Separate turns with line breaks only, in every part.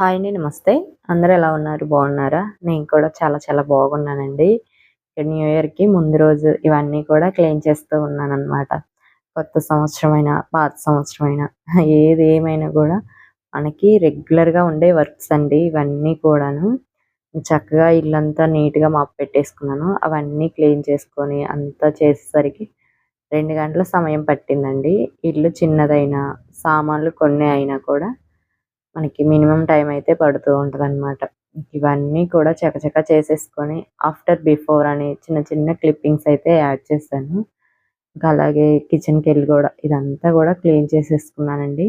Hi అండి నమస్తే. అందరూ ఎలా ఉన్నారు? బాగున్నారా? నేను కూడా చాలా చాలా బాగున్నానండి. న్యూ ఇయర్కి ముందు రోజు ఇవన్నీ కూడా క్లీన్ చేస్తూ ఉన్నాను అనమాట కొత్త సంవత్సరమైన పాత సంవత్సరమైన ఏది ఏమైనా కూడా మనకి రెగ్యులర్గా ఉండే వర్క్స్ అండి ఇవన్నీ కూడాను. చక్కగా ఇల్లంతా నీట్గా మాపు పెట్టేసుకున్నాను. అవన్నీ క్లీన్ చేసుకొని అంతా చేసేసరికి రెండు గంటల సమయం పట్టిందండి. ఇల్లు చిన్నదైనా సామాన్లు కొన్ని అయినా కూడా మనకి మినిమం టైం అయితే పడుతూ ఉంటుంది అనమాట ఇవన్నీ కూడా చకచక చేసేసుకొని ఆఫ్టర్ బిఫోర్ అని చిన్న చిన్న క్లిప్పింగ్స్ అయితే యాడ్ చేశాను. ఇంకా అలాగే కిచెన్కి వెళ్ళి కూడా ఇదంతా కూడా క్లీన్ చేసేసుకున్నానండి.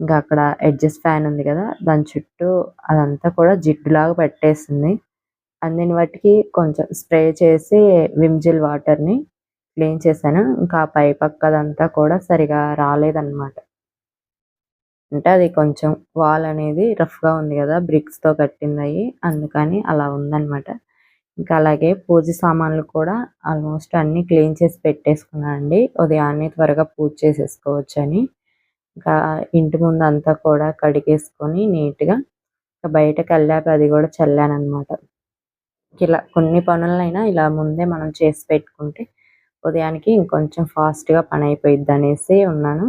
ఇంకా అక్కడ అడ్జస్ట్ ఫ్యాన్ ఉంది కదా దాని చుట్టూ అదంతా కూడా జిడ్డులాగా పెట్టేసింది. అందిన వాటికి కొంచెం స్ప్రే చేసి విమ్జిల్ వాటర్ని క్లీన్ చేశాను. ఇంకా పై పక్కదంతా కూడా సరిగా రాలేదన్నమాట. అంటే అది కొంచెం వాల్ అనేది రఫ్గా ఉంది కదా బ్రిక్స్తో కట్టింది అందుకని అలా ఉందన్నమాట. ఇంకా అలాగే పూజ సామాన్లు కూడా ఆల్మోస్ట్ అన్ని క్లీన్ చేసి పెట్టేసుకున్నానండి ఉదయాన్నే త్వరగా పూజ చేసేసుకోవచ్చు అని ఇంకా ఇంటి ముందు అంతా కూడా కడిగేసుకొని నీట్గా బయటకు వెళ్ళాక అది కూడా చల్లాను ఇలా కొన్ని పనులైనా ఇలా ముందే మనం చేసి పెట్టుకుంటే ఉదయానికి ఇంకొంచెం ఫాస్ట్గా పని అయిపోయిద్ది అనేసి ఉన్నాను.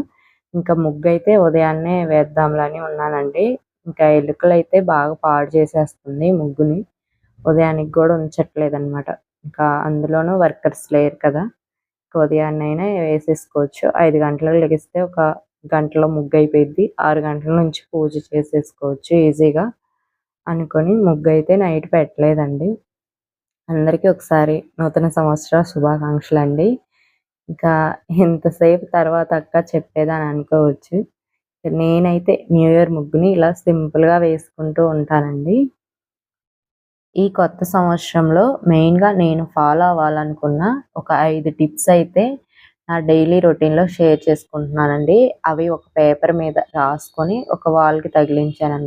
ఇంకా ముగ్గు అయితే ఉదయాన్నే వేద్దాంలని ఉన్నానండి. ఇంకా ఎలుకలు అయితే బాగా పాడు చేసేస్తుంది ముగ్గుని. ఉదయానికి కూడా ఉంచట్లేదు అనమాట ఇంకా అందులోనూ వర్కర్స్ లేరు కదా. ఉదయాన్నైనా వేసేసుకోవచ్చు. ఐదు గంటలకు లెగిస్తే ఒక గంటలో ముగ్గు అయిపోయింది ఆరు గంటల నుంచి పూజ చేసేసుకోవచ్చు ఈజీగా అనుకొని ముగ్గు అయితే నైట్ పెట్టలేదండి. అందరికీ ఒకసారి నూతన సంవత్సర శుభాకాంక్షలు అండి ఇంకా ఎంతసేపు తర్వాత అక్క చెప్పేదని అనుకోవచ్చు. నేనైతే న్యూ ఇయర్ ముగ్గుని ఇలా సింపుల్గా వేసుకుంటూ ఉంటానండి. ఈ కొత్త సంవత్సరంలో మెయిన్గా నేను ఫాలో అవ్వాలనుకున్న ఒక ఐదు టిప్స్ అయితే నా డైలీ రొటీన్లో షేర్ చేసుకుంటున్నానండి. అవి ఒక పేపర్ మీద రాసుకొని ఒక వాల్కి తగిలించాను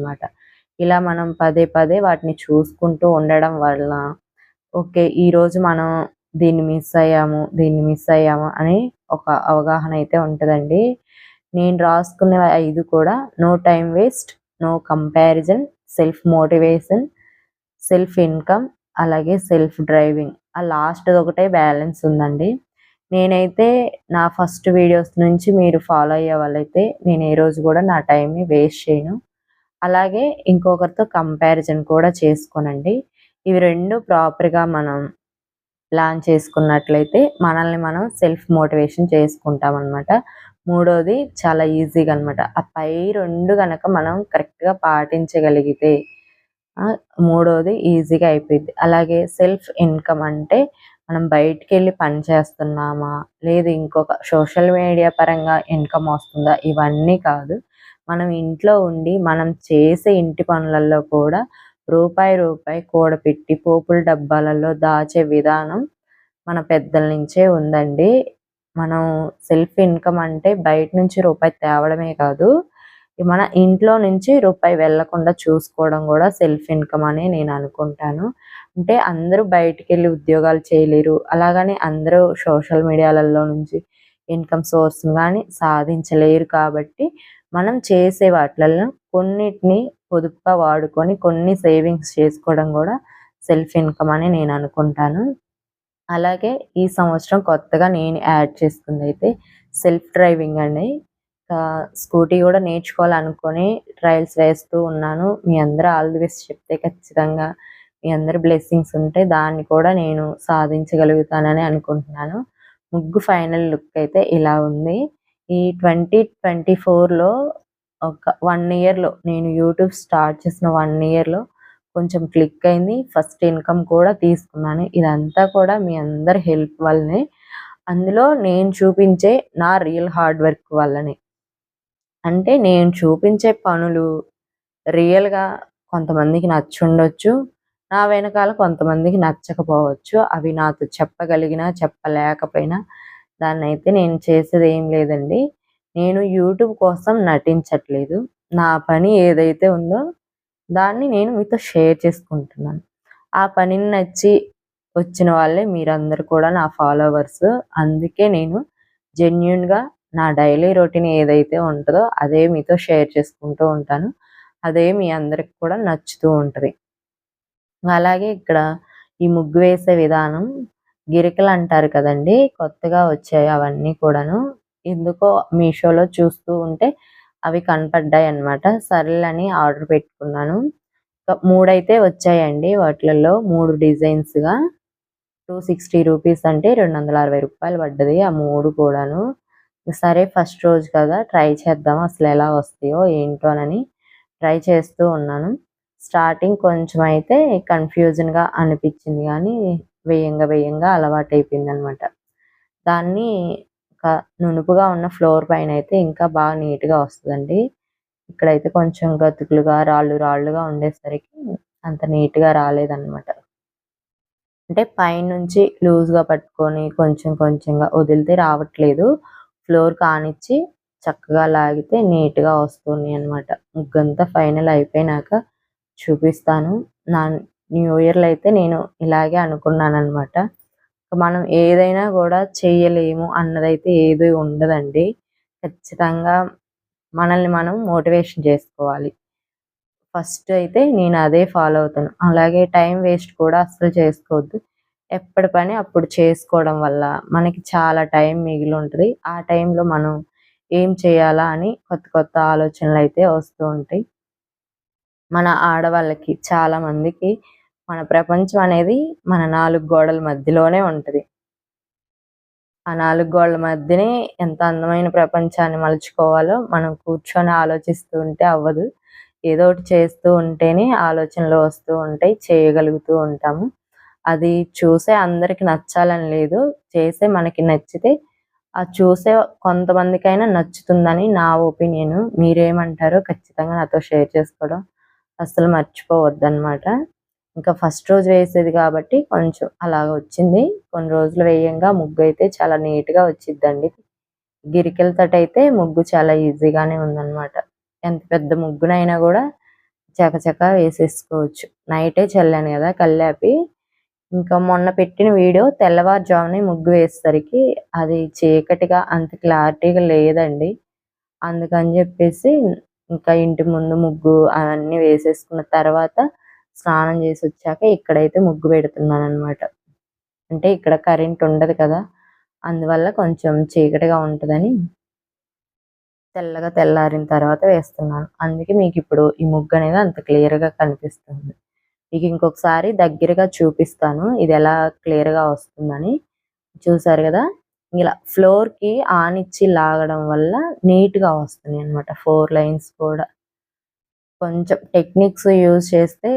ఇలా మనం పదే పదే వాటిని చూసుకుంటూ ఉండడం వల్ల ఓకే ఈరోజు మనం దీన్ని మిస్ అయ్యాము దీన్ని మిస్ అయ్యాము అని ఒక అవగాహన అయితే ఉంటుందండి. నేను రాసుకునే ఐదు కూడా no time waste no comparison self motivation self income అలాగే సెల్ఫ్ డ్రైవింగ్ ఆ లాస్ట్ ఒకటే బ్యాలెన్స్ ఉందండి. నేనైతే నా ఫస్ట్ వీడియోస్ నుంచి మీరు ఫాలో అయ్యే వాళ్ళైతే నేను ఏ రోజు కూడా నా టైంని వేస్ట్ చేయను. అలాగే ఇంకొకరితో కంపారిజన్ కూడా చేసుకోనండి. ఇవి రెండు ప్రాపర్గా మనం లాంచ్ చేసుకున్నట్లయితే మనల్ని మనం సెల్ఫ్ మోటివేషన్ చేసుకుంటాం అనమాట మూడోది చాలా ఈజీగా అనమాట ఆ పై రెండు కనుక మనం కరెక్ట్గా పాటించగలిగితే మూడోది ఈజీగా అయిపోయింది అలాగే సెల్ఫ్ ఇన్కమ్ అంటే మనం బయటికి వెళ్ళి పని చేస్తున్నామా లేదు ఇంకొక సోషల్ మీడియా పరంగా ఇన్కమ్ వస్తుందా ఇవన్నీ కాదు. మనం ఇంట్లో ఉండి మనం చేసే ఇంటి పనులలో కూడా రూపాయి రూపాయి కూడపెట్టి పోపుల డబ్బాలలో దాచే విధానం మన పెద్దల నుంచే ఉందండి. మనం సెల్ఫ్ ఇన్కమ్ అంటే బయట నుంచి రూపాయి తేవడమే కాదు మన ఇంట్లో నుంచి రూపాయి వెళ్ళకుండా చూసుకోవడం కూడా సెల్ఫ్ ఇన్కమ్ అని నేను అనుకుంటాను. అంటే అందరూ బయటికి వెళ్ళి ఉద్యోగాలు చేయలేరు. అలాగని అందరూ సోషల్ మీడియాలలో నుంచి ఇన్కమ్ సోర్స్ కానీ సాధించలేరు కాబట్టి మనం చేసే వాటిలలో కొన్నిటిని పొదుపుగా వాడుకొని కొన్ని సేవింగ్స్ చేసుకోవడం కూడా సెల్ఫ్ ఇన్కమ్ అని నేను అనుకుంటాను. అలాగే ఈ సంవత్సరం కొత్తగా నేను యాడ్ చేసుకుంది అయితే సెల్ఫ్ డ్రైవింగ్ అండి. స్కూటీ కూడా నేర్చుకోవాలనుకొని ట్రయల్స్ వేస్తూ ఉన్నాను. మీ అందరూ ఆల్ ది బెస్ట్ చెప్తే ఖచ్చితంగా మీ అందరి బ్లెస్సింగ్స్ ఉంటే దాన్ని కూడా నేను సాధించగలుగుతానని అనుకుంటున్నాను. ముగ్గు ఫైనల్ లుక్ అయితే ఇలా ఉంది. ఈ ట్వంటీ ట్వంటీ ఫోర్లో ఒక వన్ ఇయర్లో నేను యూట్యూబ్ స్టార్ట్ చేసిన వన్ ఇయర్లో కొంచెం క్లిక్ అయింది. ఫస్ట్ ఇన్కమ్ కూడా తీసుకున్నాను. ఇదంతా కూడా మీ అందరి హెల్ప్ వల్లనే. అందులో నేను చూపించే నా రియల్ హార్డ్ వర్క్ వల్లనే. అంటే నేను చూపించే పనులు రియల్గా కొంతమందికి నచ్చుండొచ్చు. నా వెనకాల కొంతమందికి నచ్చకపోవచ్చు. అవి నాతో చెప్పగలిగినా చెప్పలేకపోయినా దాన్ని అయితే నేను చేసేది ఏం లేదండి. నేను యూట్యూబ్ కోసం నటించట్లేదు. నా పని ఏదైతే ఉందో దాన్ని నేను మీతో షేర్ చేసుకుంటున్నాను. ఆ పనిని నచ్చి వచ్చిన వాళ్ళే మీరందరూ కూడా నా ఫాలోవర్స్. అందుకే నేను జెన్యున్గా నా డైలీ రొటీన్ ఏదైతే ఉంటుందో అదే మీతో షేర్ చేసుకుంటూ ఉంటాను. అదే మీ అందరికి కూడా నచ్చుతూ ఉంటుంది. అలాగే ఇక్కడ ఈ ముగ్గు వేసే విధానం గిరికలు అంటారు కదండి కొత్తగా వచ్చాయి అవన్నీ కూడాను. ఎందుకో మీషోలో చూస్తూ ఉంటే అవి కనపడ్డాయి అనమాట సర్లని ఆర్డర్ పెట్టుకున్నాను. మూడైతే వచ్చాయండి వాటిలలో. మూడు డిజైన్స్గా టూ సిక్స్టీ రూపీస్ అంటే రెండు వందల అరవై రూపాయలు పడ్డది ఆ మూడు కూడాను. సరే ఫస్ట్ రోజు కదా ట్రై చేద్దాం అసలు ఎలా వస్తాయో ఏంటోనని ట్రై చేస్తూ ఉన్నాను. స్టార్టింగ్ కొంచెం అయితే కన్ఫ్యూజన్గా అనిపించింది కానీ వేయంగా వేయంగా అలవాటు అయిపోయింది అనమాట దాన్ని ఒక నునుపుగా ఉన్న ఫ్లోర్ పైన అయితే ఇంకా బాగా నీట్గా వస్తుందండి. ఇక్కడైతే కొంచెం గతుకులుగా రాళ్ళు రాళ్ళుగా ఉండేసరికి అంత నీట్గా రాలేదన్నమాట. అంటే పైనుంచి లూజ్గా పట్టుకొని కొంచెం కొంచెంగా వదిలితే రావట్లేదు. ఫ్లోర్ కానిచ్చి చక్కగా లాగితే నీట్గా వస్తుంది అనమాట ముగ్గంతా ఫైనల్ అయిపోయినాక చూపిస్తాను. నా న్యూ ఇయర్లో అయితే నేను ఇలాగే అనుకున్నాను అనమాట మనం ఏదైనా కూడా చేయలేము అన్నదైతే ఏది ఉండదండి. ఖచ్చితంగా మనల్ని మనం మోటివేషన్ చేసుకోవాలి. ఫస్ట్ అయితే నేను అదే ఫాలో అవుతాను. అలాగే టైం వేస్ట్ కూడా అస్సలు చేసుకోవద్దు. ఎప్పటి పని అప్పుడు చేసుకోవడం వల్ల మనకి చాలా టైం మిగిలి ఉంటుంది ఆ టైంలో మనం ఏం చేయాలా అని కొత్త కొత్త ఆలోచనలు అయితే వస్తూ ఉంటాయి. మన ఆడవాళ్ళకి చాలా మందికి మన ప్రపంచం అనేది మన నాలుగు గోడల మధ్యలోనే ఉంటుంది. ఆ నాలుగు గోడల మధ్యనే ఎంత అందమైన ప్రపంచాన్ని మలుచుకోవాలో మనం కూర్చొని ఆలోచిస్తూ ఉంటే అవ్వదు. ఏదో ఒకటి చేస్తూ ఉంటేనే ఆలోచనలు వస్తూ ఉంటాయి చేయగలుగుతూ ఉంటాము. అది చూసే అందరికి నచ్చాలని లేదు. చేసే మనకి నచ్చితే ఆ చూసే కొంతమందికైనా నచ్చుతుందని నా ఒపీనియన్. మీరేమంటారో ఖచ్చితంగా నాతో షేర్ చేసుకోవడం అసలు మర్చిపోవద్దు అనమాట ఇంకా ఫస్ట్ రోజు వేసేది కాబట్టి కొంచెం అలాగ వచ్చింది. కొన్ని రోజులు వేయంగా ముగ్గు అయితే చాలా నీట్గా వచ్చిద్దండి. గిరికెలతో అయితే ముగ్గు చాలా ఈజీగానే ఉందన్నమాట. ఎంత పెద్ద ముగ్గునైనా కూడా చకచక వేసేసుకోవచ్చు. నైటే చల్లాను కదా కల్లాపి. ఇంకా మొన్న పెట్టిన వీడియో తెల్లవారుజామునే ముగ్గు వేసేసరికి అది చీకటిగా అంత క్లారిటీగా లేదండి. అందుకని చెప్పేసి ఇంకా ఇంటి ముందు ముగ్గు అవన్నీ వేసేసుకున్న తర్వాత స్నానం చేసి వచ్చాక ఇక్కడైతే ముగ్గు పెడుతున్నాను అనమాట అంటే ఇక్కడ కరెంట్ ఉండదు కదా అందువల్ల కొంచెం చీకటిగా ఉంటుందని తెల్లగా తెల్లారిన తర్వాత వేస్తున్నాను. అందుకే మీకు ఇప్పుడు ఈ ముగ్గు అనేది అంత క్లియర్గా కనిపిస్తుంది. మీకు ఇంకొకసారి దగ్గరగా చూపిస్తాను ఇది ఎలా క్లియర్గా వస్తుందని. చూసారు కదా ఇలా ఫ్లోర్కి ఆనిచ్చి లాగడం వల్ల నీట్గా వస్తుంది అనమాట ఫోర్ లైన్స్ కూడా. కొంచెం టెక్నిక్స్ యూజ్ చేస్తే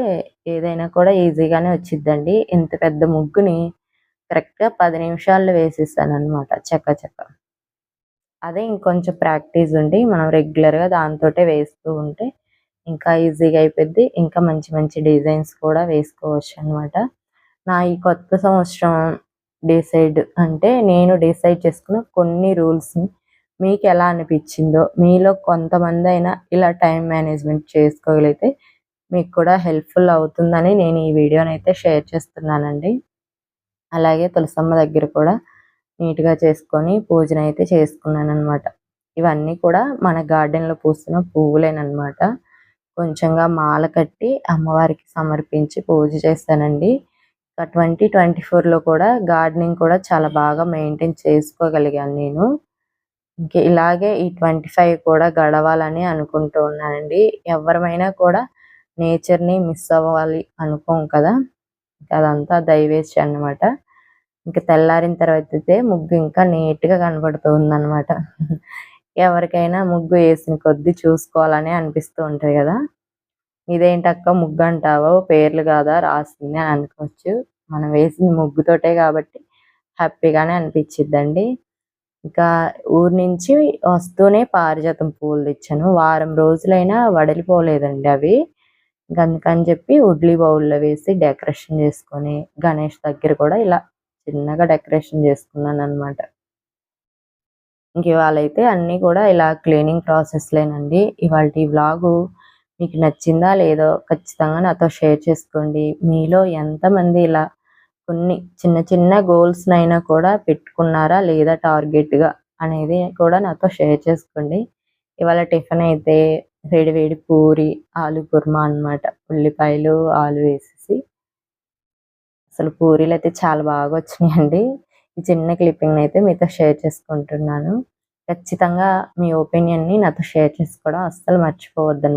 ఏదైనా కూడా ఈజీగానే వచ్చిద్దండి. ఇంత పెద్ద ముగ్గుని కరెక్ట్గా పది నిమిషాల్లో వేసేసాను అనమాట చక్క చక్క. అదే ఇంకొంచెం ప్రాక్టీస్ ఉండి మనం రెగ్యులర్గా దాంతో వేస్తూ ఉంటే ఇంకా ఈజీగా అయిపోద్ది. ఇంకా మంచి మంచి డిజైన్స్ కూడా వేసుకోవచ్చు అనమాట నా ఈ కొత్త సంవత్సరం డిసైడ్ అంటే నేను డిసైడ్ చేసుకున్న కొన్ని రూల్స్ని మీకు ఎలా అనిపించిందో మీలో కొంతమంది అయినా ఇలా టైం మేనేజ్మెంట్ చేసుకోగలిగితే మీకు కూడా హెల్ప్ఫుల్ అవుతుందని నేను ఈ వీడియోని అయితే షేర్ చేస్తున్నానండి. అలాగే తులసమ్మ దగ్గర కూడా నీట్గా చేసుకొని పూజన అయితే చేసుకున్నాను అనమాట ఇవన్నీ కూడా మన గార్డెన్లో పూస్తున్న పువ్వులేనమాట కొంచెంగా మాల కట్టి అమ్మవారికి సమర్పించి పూజ చేస్తానండి. ట్వంటీ ట్వంటీ ఫోర్లో కూడా గార్డెనింగ్ కూడా చాలా బాగా మెయింటైన్ చేసుకోగలిగాను నేను. ఇలాగే ఈ ట్వంటీ ఫైవ్ కూడా గడవాలని అనుకుంటూ ఉన్నానండి. ఎవరమైనా కూడా నేచర్ని మిస్ అవ్వాలి అనుకోం కదా. అదంతా దయవేసి అనమాట ఇంకా తెల్లారిన తర్వాత అయితే ముగ్గు ఇంకా నీట్గా కనబడుతుంది అనమాట ఎవరికైనా ముగ్గు వేసిన కొద్దీ చూసుకోవాలని అనిపిస్తూ ఉంటుంది కదా. ఇదేంటక్క ముగ్గు అంటావో పేర్లు కాదా రాసింది అని అనుకోవచ్చు. మనం వేసిన ముగ్గుతోటే కాబట్టి హ్యాపీగానే అనిపించిద్దండి. ఇంకా ఊరి నుంచి వస్తూనే పారిజాతం పూలు తెచ్చాను. వారం రోజులైనా వడలిపోలేదండి అవి. అందుకని చెప్పి ఉడ్లీ బౌల్లో వేసి డెకరేషన్ చేసుకొని గణేష్ దగ్గర కూడా ఇలా చిన్నగా డెకరేషన్ చేసుకున్నాను అనమాట ఇంక ఇవాళ అయితే అన్నీ కూడా ఇలా క్లీనింగ్ ప్రాసెస్లేనండి. ఇవాళ ఈ వ్లాగు మీకు నచ్చిందా లేదో ఖచ్చితంగా నాతో షేర్ చేసుకోండి. మీలో ఎంతమంది ఇలా కొన్ని చిన్న చిన్న గోల్స్ నైనా కూడా పెట్టుకున్నారా లేదా టార్గెట్గా అనేది కూడా నాతో షేర్ చేసుకోండి. ఇవాళ టిఫిన్ అయితే వేడి వేడి పూరి ఆలు కుర్మా అన్నమాట. ఉల్లిపాయలు ఆలు వేసేసి. అసలు పూరీలు అయితే చాలా బాగా వచ్చినాయండి. ఈ చిన్న క్లిప్పింగ్ అయితే మీతో షేర్ చేసుకుంటున్నాను. ఖచ్చితంగా మీ ఒపీనియన్ని నాతో షేర్ చేసుకోవడం అస్సలు మర్చిపోవద్దు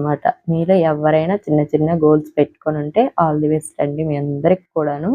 మీలో ఎవరైనా చిన్న చిన్న గోల్స్ పెట్టుకొని ఉంటే ఆల్ ది బెస్ట్ అండి మీ అందరికి కూడాను.